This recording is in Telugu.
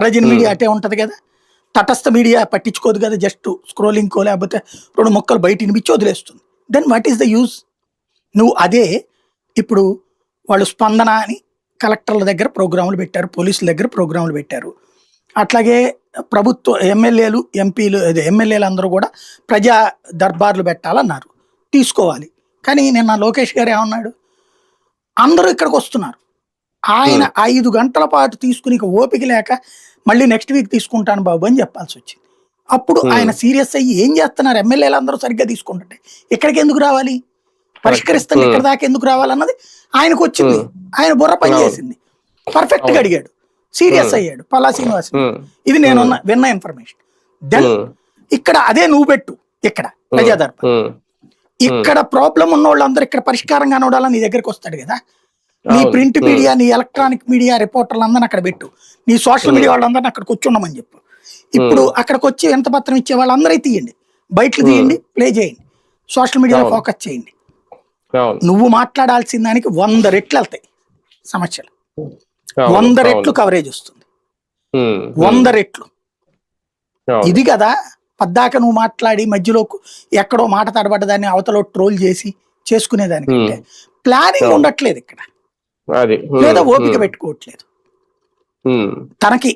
ప్రజల మీడియా అటే ఉంటది కదా. తటస్థ మీడియా పట్టించుకోదు కదా జస్ట్ స్క్రోలింగ్ కో లేకపోతే రెండు మొక్కలు బయట వినిపించి వదిలేస్తుంది. Then what is the use నువ్వు అదే ఇప్పుడు వాళ్ళు స్పందన అని కలెక్టర్ల దగ్గర ప్రోగ్రాములు పెట్టారు పోలీసుల దగ్గర ప్రోగ్రాములు పెట్టారు. అట్లాగే ప్రభుత్వ ఎమ్మెల్యేలు ఎంపీలు అదే ఎమ్మెల్యేలు అందరూ కూడా ప్రజా దర్బార్లు పెట్టాలన్నారు. తీసుకోవాలి. కానీ నిన్న లోకేష్ గారు ఏమన్నాడు? అందరూ ఇక్కడికి వస్తున్నారు. ఆయన ఐదు గంటల పాటు తీసుకుని ఓపిక లేక మళ్ళీ నెక్స్ట్ వీక్ తీసుకుంటాను బాబు అని చెప్పాల్సి వచ్చింది. అప్పుడు. ఆయన సీరియస్ అయ్యి ఏం చేస్తున్నారు? ఎమ్మెల్యేలు అందరూ సరిగ్గా తీసుకుంటుంటే ఇక్కడికి ఎందుకు రావాలి? పరిష్కరిస్తాను. ఇక్కడ దాకా ఎందుకు రావాలన్నది ఆయనకు వచ్చింది. ఆయన బుర్ర పని. చేసింది. పర్ఫెక్ట్గా. అడిగాడు. సీరియస్. అయ్యాడు. పలా శ్రీనివాస్. ఇది నేను విన్న ఇన్ఫర్మేషన్. దెన్ ఇక్కడ అదే నువ్వు పెట్టు. ఇక్కడ ప్రజాదర్ప ఉమ్, ఇక్కడ ప్రాబ్లం ఉన్న వాళ్ళందరూ ఇక్కడ పరిష్కారం కనవడాలని నీ దగ్గరికి వస్తాడు కదా? నీ. ప్రింట్ మీడియా నీ ఎలక్ట్రానిక్ మీడియా రిపోర్టర్లు అందరిని అక్కడ పెట్టు. నీ సోషల్. మీడియా వాళ్ళందరిని అక్కడ కూర్చుండమని చెప్పు. ఇప్పుడు అక్కడికి వచ్చి ఎంత పత్రం ఇచ్చే వాళ్ళందరూ తీయండి బయటలు ఉమ్. తీయండి ప్లే చేయండి. సోషల్ మీడియాలో. ఫోకస్ చేయండి. నువ్వు మాట్లాడాల్సిన దానికి వంద రెట్లు వెళ్తాయి సమస్యలు. వంద. రెట్లు కవరేజ్ వస్తుంది. వంద రెట్లు. ఇది కదా పద్దాక నువ్వు మాట్లాడి మధ్యలో ఎక్కడో మాట తడబడ్డదాన్ని అవతల ట్రోల్ చేసి చేసుకునేదానికంటే. ప్లానింగ్. ఉండట్లేదు ఇక్కడ. లేదా ఓపిక పెట్టుకోవట్లేదు. తనకి